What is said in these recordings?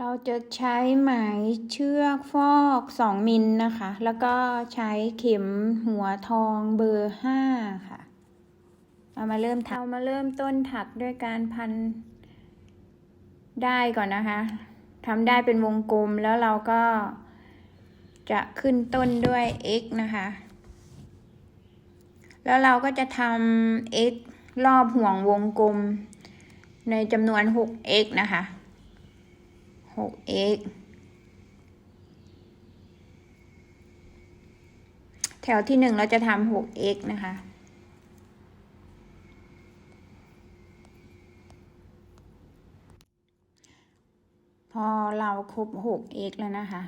เราจะใช้ไหมเชือกฟอกสองมิลนะคะ แล้วก็ใช้เข็มหัวทองเบอร์ห้าค่ะ เอามาเริ่มทำเอามาเริ่มต้นถักด้วยการพันได้ก่อนนะคะทำได้เป็นวงกลมแล้วเราก็จะขึ้นต้นด้วย x นะคะ แล้วเราก็จะทำ x รอบห่วงวงกลมในจำนวน 6x นะคะ 6x แถวที่หนึ่งเราจะทำ 6x นะคะ พอเราครบ 6x แล้วนะคะ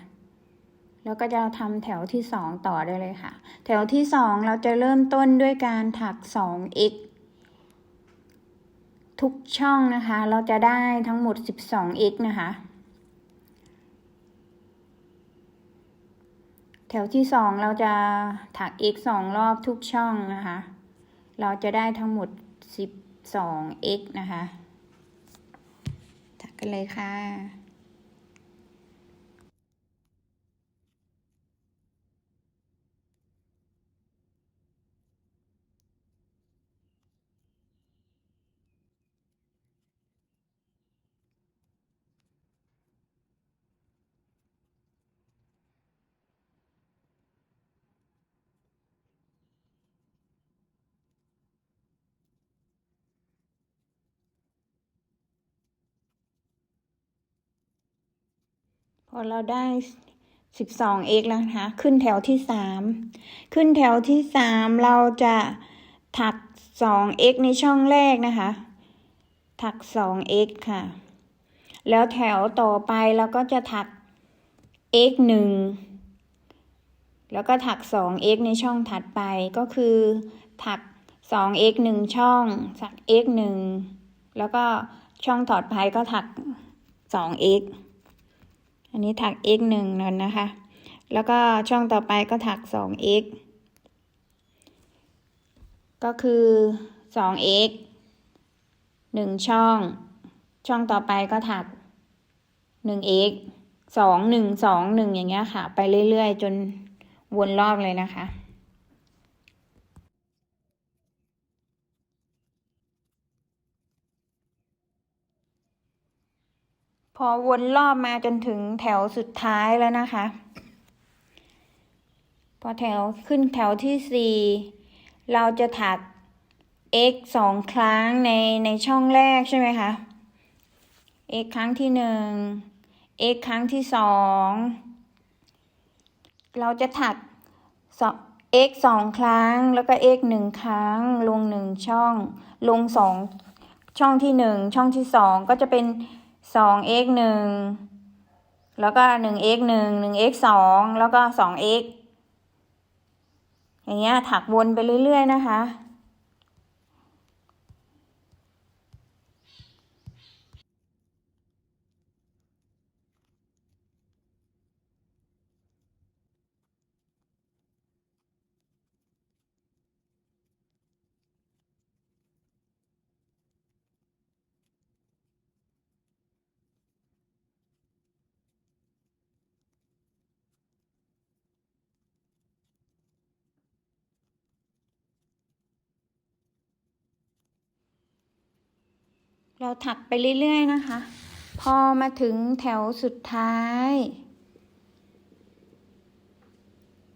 แล้วก็จะทำแถวที่สองต่อได้เลยค่ะ แถวที่สองเราจะเริ่มต้นด้วยการถัก 2x ทุกช่องนะคะ เราจะได้ทั้งหมด 12x นะคะ แถวที่สองเราจะถัก x สองรอบทุกช่องนะคะ เราจะได้ทั้งหมด 12x นะคะ ถักกันเลยค่ะ พ อเราได้ 12x แล้วนะคะ ขึ้นแถวที่3ขึ้นแถวที่3เราจะถัก 2x ในช่องแรกนะคะ ถัก 2x ค่ะ แล้วแถวต่อไปเราก็จะถัก x 1แล้วก็ถัก 2x ในช่องถัดไป ก็คือ ถัก 2x 1ช่อง ถัก x 1แล้วก็ช่องต่อไปก็ถัก 2x ันนี้ถัก x หนึ่งนั่นนะคะ แล้วก็ช่องต่อไปก็ถัก 2x ก็คือ 2x หนึ่งช่อง ช่องต่อไปก็ถัก 1x สองหนึ่งสองหนึ่งอย่างเงี้ยค่ะ ไปเรื่อยๆ จนวนรอบเลยนะคะ พอวนรอบมาจนถึงแถวสุดท้ายแล้วนะคะ พอแถวขึ้นแถวที่สี่เราจะถัก x สองครั้งในในช่องแรกใช่ไหมคะ x ครั้งที่หนึ่ง x ครั้งที่สองเราจะถัก x สองครั้งแล้วก็ x หนึ่งครั้ง ลงหนึ่งช่อง ลงสองช่องที่หนึ่งช่องที่สองก็จะเป็น สอง x หนึ่งแล้วก็หนึ่ง x หนึ่งหนึ่ง x สองแล้วก็สอง x อย่างเงี้ยถักวนไปเรื่อย ๆ นะคะ เราถักไปเรื่อยๆนะคะ พอมาถึงแถวสุดท้าย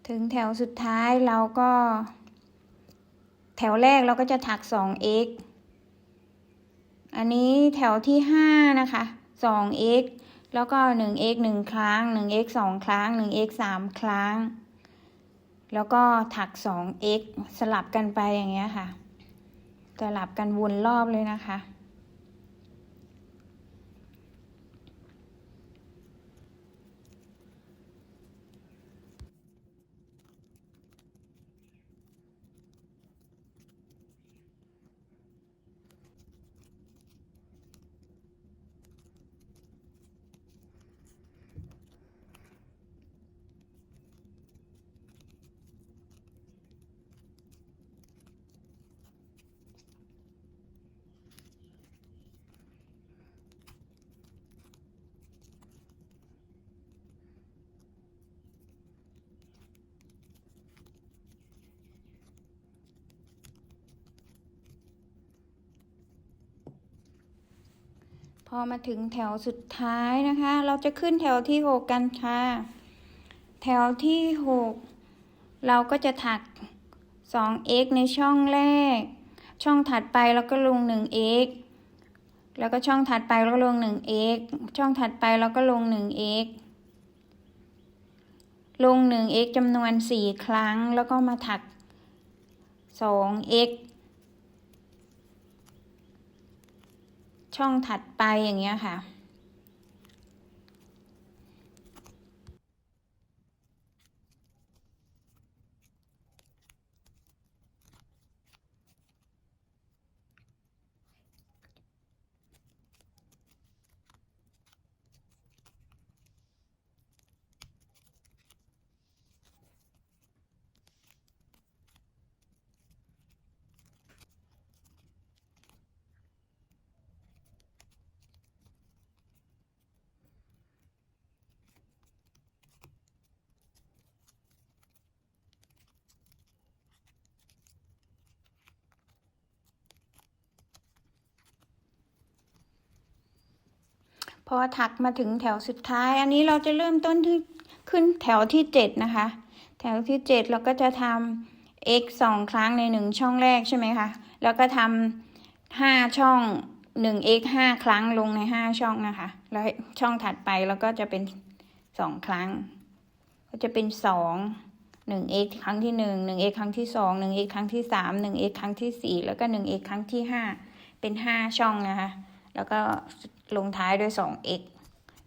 ถึงแถวสุดท้ายเราก็ แถวแรกเราก็จะถัก 2x อันนี้แถวที่ห้านะคะ 2x แล้วก็ 1x หนึ่งครั้ง 1x สองครั้ง 1x สามครั้ง แล้วก็ถัก 2x สลับกันไปอย่างเงี้ยค่ะ สลับกันวนรอบเลยนะคะ พ พอมาถึงแถวสุดท้ายนะคะ เราจะขึ้นแถวที่หกกันค่ะ แถวที่หกเราก็จะถัก 2x ในช่องแรก ช่องถัดไปแล้วก็ลง 1x แล้วก็ช่องถัดไปแล้วก็ลง 1x ช่องถัดไปแล้วก็ลง 1x ลง 1x จำนวน 4 ครั้ง แล้วก็มาถัก 2x ช่องถัดไปอย่างเงี้ยค่ะ พ อถักมาถึงแถวสุดท้าย อันนี้เราจะเริ่มต้นที่ขึ้นแถวที่เจ็ดนะคะ แถวที่เจ็ดเราก็จะทำ x สองครั้งในหนึ่งช่องแรกใช่ไหมคะ แล้วก็ทำห้าช่องหนึ่ง x ห้าครั้งลงในห้าช่องนะคะ แล้วช่องถัดไปเราก็จะเป็นสองครั้ง ก็จะเป็นสองหนึ่ง x ครั้งที่หนึ่งหนึ่ง x ครั้งที่สองหนึ่ง x ครั้งที่สามหนึ่ง x ครั้งที่สี่แล้วก็หนึ่ง x ครั้งที่ห้าเป็นห้าช่องนะคะ แล้วก็ ลงท้ายด้วย 2x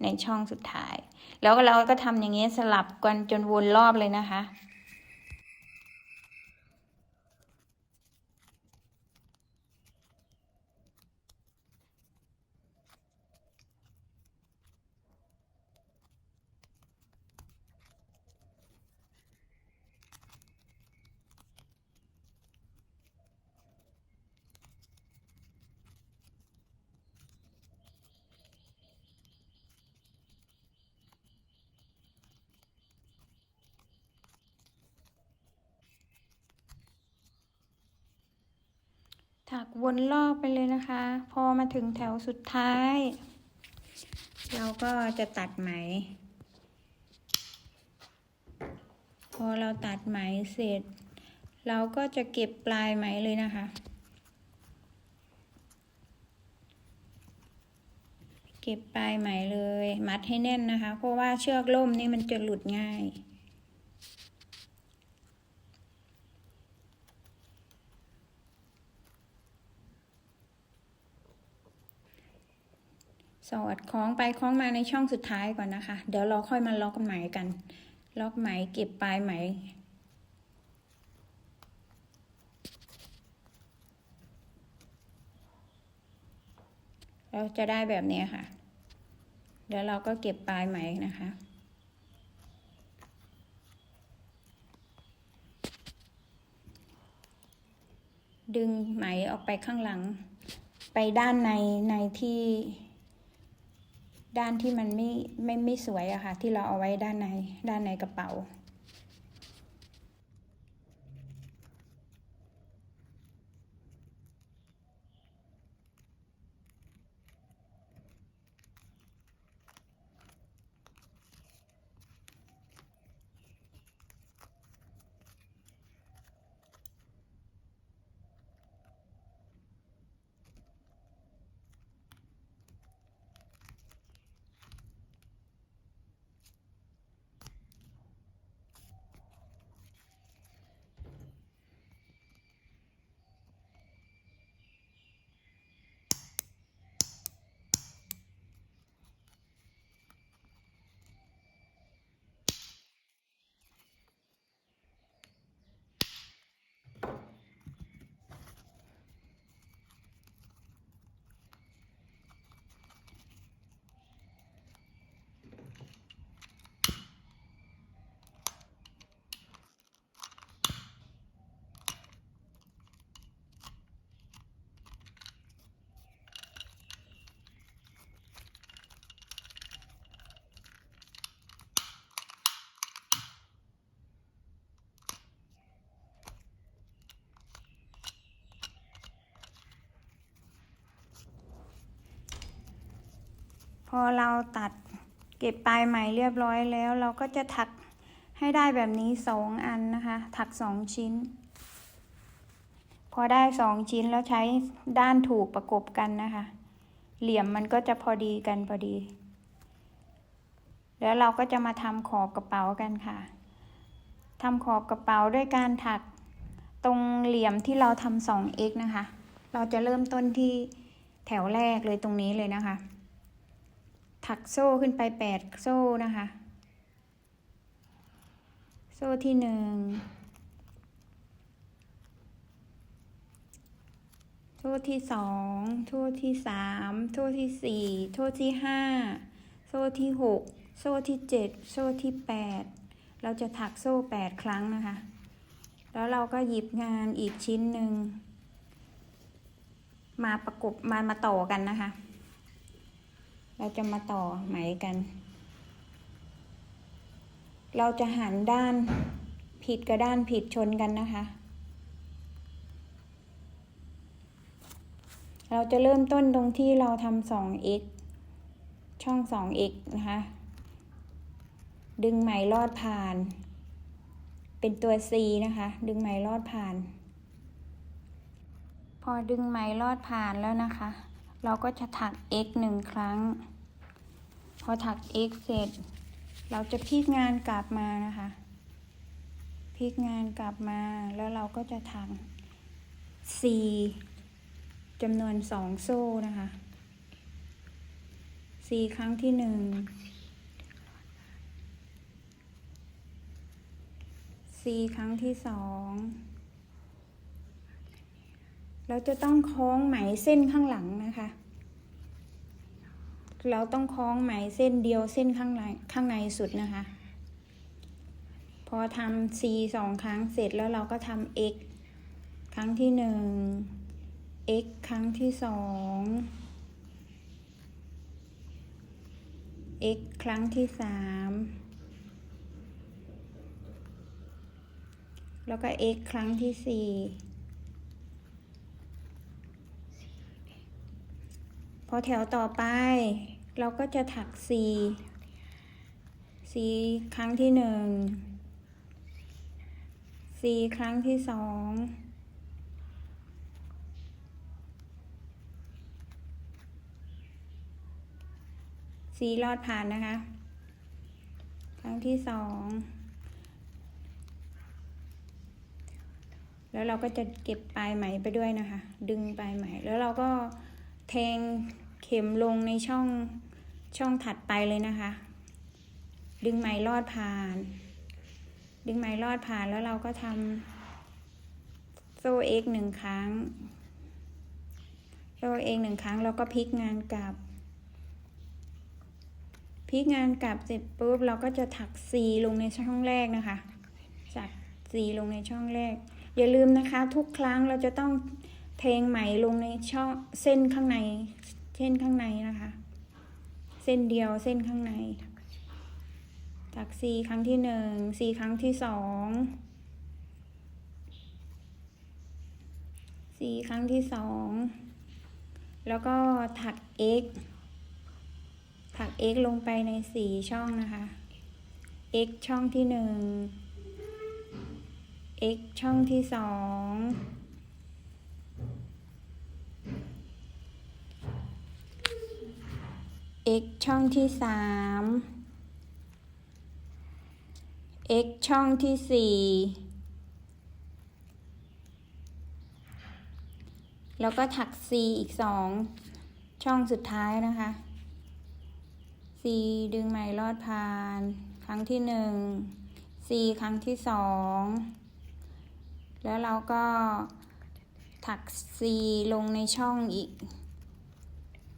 ในช่องสุดท้าย แล้วเราก็ทำอย่างนี้สลับกันจนวนรอบเลยนะคะ ถักวนรอบไปเลยนะคะ พอมาถึงแถวสุดท้าย เราก็จะตัดไหม พอเราตัดไหมเสร็จ เราก็จะเก็บปลายไหมเลยนะคะ เก็บปลายไหมเลย มัดให้แน่นนะคะ เพราะว่าเชือกล่มนี่มันจะหลุดง่าย อดคล้องไปคล้องมาในช่องสุดท้ายก่อนนะคะ เดี๋ยวเราค่อยมาล็อกไหมกัน ล็อกไหมเก็บปลายไหม เราจะได้แบบนี้ค่ะ เดี๋ยวเราก็เก็บปลายไหมนะคะดึงไหมออกไปข้างหลัง ไปด้านในในที่ ด้านที่มันไม่ไม่ไม่สวยอะค่ะ ที่เราเอาไว้ด้านในด้านในกระเป๋า อเราตัดเก็บปลายไหมเรียบร้อยแล้ว เราก็จะถักให้ได้แบบนี้สองอันนะคะ ถักสองชิ้น พอได้สองชิ้นแล้วใช้ด้านถูกประกบกันนะคะ เหลี่ยมมันก็จะพอดีกันพอดี แล้วเราก็จะมาทำขอบกระเป๋ากันค่ะทำขอบกระเป๋าด้วยการถักตรงเหลี่ยมที่เราทำสอง x นะคะ เราจะเริ่มต้นที่แถวแรกเลยตรงนี้เลยนะคะ ถักโซ่ขึ้นไปแปดโซ่นะคะ โซ่ที่หนึ่งโซ่ที่สองโซ่ที่สามโซ่ที่สี่โซ่ที่ห้าโซ่ที่หกโซ่ที่เจ็ดโซ่ที่แปดเราจะถักโซ่แปดครั้งนะคะ แล้วเราก็หยิบงานอีกชิ้นหนึ่งมาประกบมามาต่อกันนะคะ เราจะมาต่อไหมกัน เราจะหันด้านผิดกับด้านผิดชนกันนะคะ เราจะเริ่มต้นตรงที่เราทำสอง x ช่องสอง x นะคะ ดึงไหมลอดผ่าน เป็นตัว c นะคะ ดึงไหมลอดผ่าน พอดึงไหมลอดผ่านแล้วนะคะ เราก็จะถัก x หนึ่งครั้ง พอถัก x เสร็จ เราจะพลิกงานกลับมานะคะพลิกงานกลับมาแล้วเราก็จะถัก c จำนวนสองโซ่นะคะ c ครั้งที่หนึ่ง c ครั้งที่สองเราจะต้องคล้องไหมเส้นข้างหลังนะคะ เราต้องคล้องไหมเส้นเดียวเส้นข้างในข้างในสุดนะคะ พอทำ c สองครั้งเสร็จแล้วเราก็ทำ x ครั้งที่หนึ่ง x ครั้งที่สอง x ครั้งที่สามแล้วก็ x ครั้งที่สี่พอแถวต่อไป เราก็จะถัก c c ครั้งที่หนึ่ง c ครั้งที่สอง c ลอดผ่านนะคะ ครั้งที่สอง แล้วเราก็จะเก็บปลายไหมไปด้วยนะคะ ดึงปลายไหม แล้วเราก็แทง เข็มลงในช่องช่องถัดไปเลยนะคะ ดึงไหมลอดผ่าน ดึงไหมลอดผ่านแล้วเราก็ทำโซ่ x หนึ่งครั้งโซ่ x หนึ่งครั้งแล้วก็พลิกงานกลับพลิกงานกลับเสร็จปุ๊บเราก็จะถัก C ลงในช่องแรกนะคะจาก C ลงในช่องแรก อย่าลืมนะคะ ทุกครั้งเราจะต้องเทงไหมลงในช่องเส้นข้างใน เส้นข้างในนะคะ เส้นเดียวเส้นข้างในถัก C ครั้งที่หนึ่ง C ครั้งที่สอง C ครั้งที่สองแล้วก็ถัก x ถัก x ลงไปในสี่ช่องนะคะ x ช่องที่หนึ่ง x ช่องที่สอง x ช่องที่สาม x ช่องที่สี่ แล้วก็ถัก c อีกสอง ช่องสุดท้ายนะคะ C ดึงไหมลอดผ่าน ครั้งที่หนึ่ง C ครั้งที่สอง แล้วเราก็ถัก C ลงในช่องอีก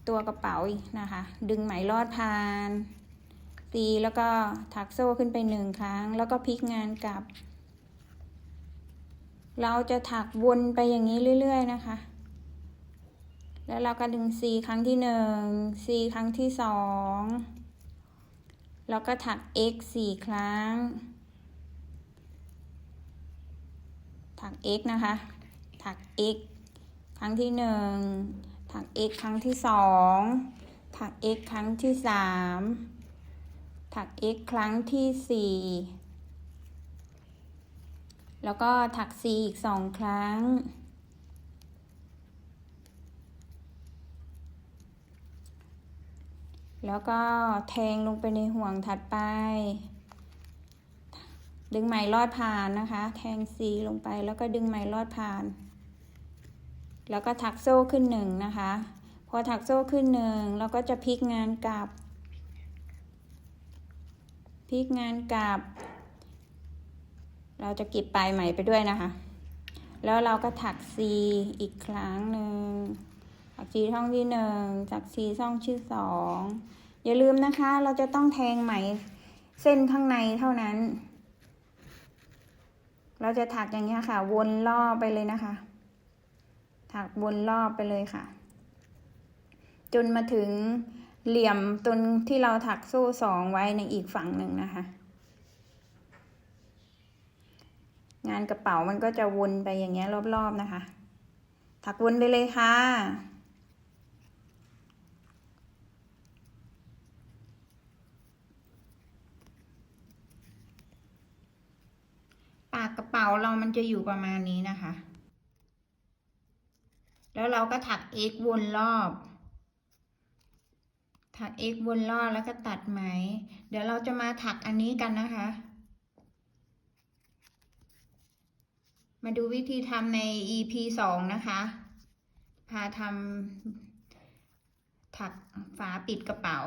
ตัวกระเป๋าอีกนะคะ ดึงไหมลอดผ่าน C แล้วก็ถักโซ่ขึ้นไปหนึ่งครั้ง แล้วก็พลิกงานกลับ เราจะถักวนไปอย่างนี้เรื่อย ๆ นะคะ แล้วเราก็ดึง C ครั้งที่หนึ่ง C ครั้งที่สองแล้วก็ถัก x สี่ครั้ง ถัก x นะคะ ถัก x ครั้งที่หนึ่ง ถัก x ครั้งที่สองถัก x ครั้งที่สามถัก x ครั้งที่สี่แล้วก็ถัก c อีกสองครั้ง แล้วก็แทงลงไปในห่วงถัดไป ดึงไหมลอดผ่านนะคะ แทง c ลงไปแล้วก็ดึงไหมลอดผ่าน แล้วก็ถักโซ่ขึ้นหนึ่งนะคะ พอถักโซ่ขึ้นหนึ่งเราก็จะพลิกงานกลับ พลิกงานกลับ เราจะกีบปลายไหมไปด้วยนะคะ แล้วเราก็ถักซีอีกครั้งหนึ่งถักซีช่องที่หนึ่งถักซีช่องที่สองอย่าลืมนะคะ เราจะต้องแทงไหมเส้นข้างในเท่านั้น เราจะถักอย่างนี้ยค่ะ วนรอบไปเลยนะคะ ถักวนรอบไปเลยค่ะ จนมาถึงเหลี่ยมตรงที่เราถักโซ่สองไว้ในอีกฝั่งหนึ่งนะคะ งานกระเป๋ามันก็จะวนไปอย่างเงี้ยรอบๆนะคะ ถักวนไปเลยค่ะปากกระเป๋าเรามันจะอยู่ประมาณนี้นะคะ แล้วเราก็ถัก x วนรอบ ถัก x วนรอบแล้วก็ตัดไหม เดี๋ยวเราจะมาถักอันนี้กันนะคะ มาดูวิธีทำใน EP สองนะคะ พาทำถักฝาปิดกระเป๋า